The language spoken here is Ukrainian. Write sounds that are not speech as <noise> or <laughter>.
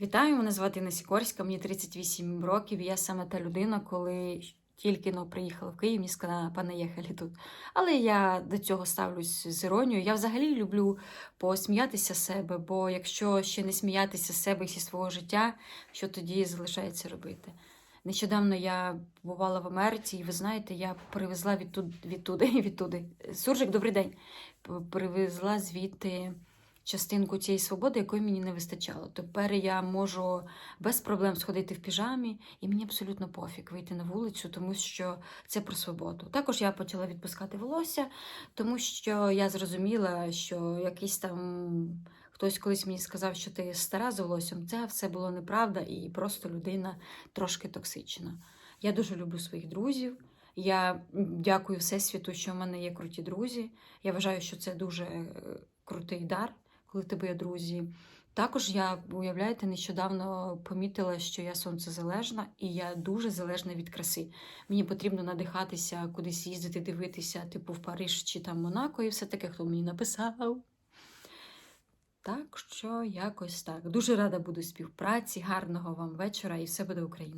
Вітаю, мене звати Інна Сікорська, мені 38 років. і Я саме та людина, коли тільки но приїхала в Київ, мені сказала, пане Єхалі тут. Але я до цього ставлюсь з іронією. Я взагалі люблю посміятися себе, бо якщо ще не сміятися з себе і зі свого життя, що тоді залишається робити? Нещодавно я бувала в Америці, і ви знаєте, я привезла відтуди, відтуди, <laughs> відтуди. Суржик, добрий день. Привезла звідти частинку цієї свободи, якої мені не вистачало. Тепер я можу без проблем сходити в піжамі, і мені абсолютно пофіг вийти на вулицю, тому що це про свободу. Також я почала відпускати волосся, тому що я зрозуміла, що якийсь там хтось колись мені сказав, що ти стара з волоссям. Це все було неправда, і просто людина трошки токсична. Я дуже люблю своїх друзів. Я дякую Всесвіту, що в мене є круті друзі. Я вважаю, що це дуже е, крутий дар, коли в тебе є друзі. Також я, уявляєте, нещодавно помітила, що я сонцезалежна і я дуже залежна від краси. Мені потрібно надихатися, кудись їздити, дивитися, типу в Париж чи там Монако, і все таке, хто мені написав. Так що якось так. Дуже рада буду співпраці, гарного вам вечора і все буде Україна!